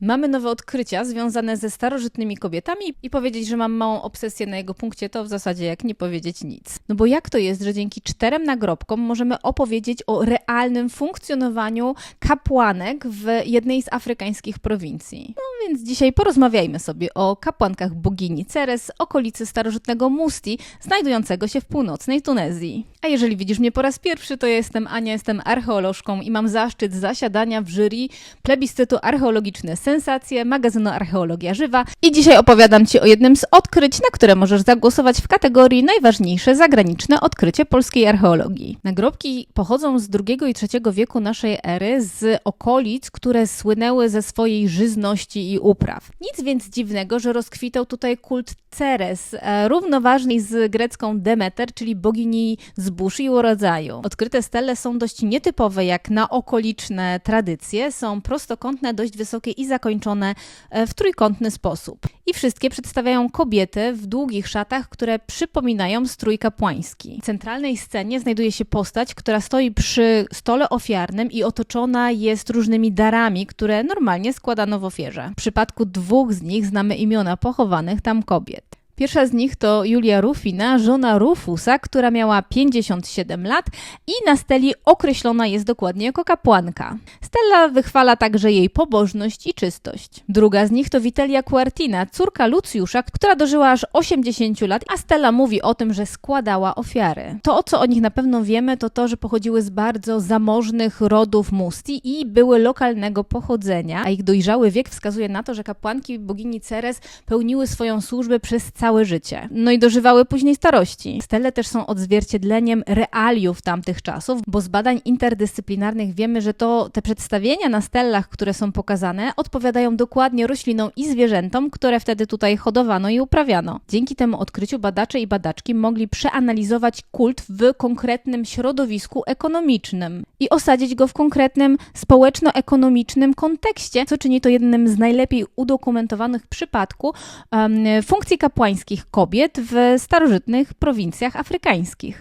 Mamy nowe odkrycia związane ze starożytnymi kobietami i powiedzieć, że mam małą obsesję na jego punkcie, to w zasadzie jak nie powiedzieć nic. No bo jak to jest, że dzięki czterem nagrobkom możemy opowiedzieć o realnym funkcjonowaniu kapłanek w jednej z afrykańskich prowincji? No więc dzisiaj porozmawiajmy sobie o kapłankach bogini Ceres, okolicy starożytnego Musti, znajdującego się w północnej Tunezji. A jeżeli widzisz mnie po raz pierwszy, to jestem Ania, jestem archeolożką i mam zaszczyt zasiadania w jury plebiscytu Archeologiczne Sensacje magazynu Archeologia Żywa i dzisiaj opowiadam Ci o jednym z odkryć, na które możesz zagłosować w kategorii najważniejsze zagraniczne odkrycie polskiej archeologii. Nagrobki pochodzą z II i III wieku naszej ery, z okolic, które słynęły ze swojej żyzności i upraw. Nic więc dziwnego, że rozkwitał tutaj kult Ceres, e, równoważny z grecką Demeter, czyli bogini zbóż i urodzaju. Odkryte stele są dość nietypowe jak na okoliczne tradycje, są prostokątne, dość wysokie i zakończone e, w trójkątny sposób. I wszystkie przedstawiają kobiety w długich szatach, które przypominają strój kapłański. W centralnej scenie znajduje się postać, która stoi przy stole ofiarnym i otoczona jest różnymi darami, które normalnie składano w ofierze. W przypadku dwóch z nich znamy imiona pochowanych tam kobiet. Pierwsza z nich to Julia Rufina, żona Rufusa, która miała 57 lat i na steli określona jest dokładnie jako kapłanka. Stella wychwala także jej pobożność i czystość. Druga z nich to Vitelia Quartina, córka Lucjusza, która dożyła aż 80 lat, a Stella mówi o tym, że składała ofiary. To, co o nich na pewno wiemy, to to, że pochodziły z bardzo zamożnych rodów Musti i były lokalnego pochodzenia, a ich dojrzały wiek wskazuje na to, że kapłanki bogini Ceres pełniły swoją służbę przez całe życie. No i dożywały później starości. Stele też są odzwierciedleniem realiów tamtych czasów, bo z badań interdyscyplinarnych wiemy, że to te przedstawienia na stellach, które są pokazane, odpowiadają dokładnie roślinom i zwierzętom, które wtedy tutaj hodowano i uprawiano. Dzięki temu odkryciu badacze i badaczki mogli przeanalizować kult w konkretnym środowisku ekonomicznym i osadzić go w konkretnym społeczno-ekonomicznym kontekście, co czyni to jednym z najlepiej udokumentowanych przypadków em, funkcji kapłańskich kobiet w starożytnych prowincjach afrykańskich.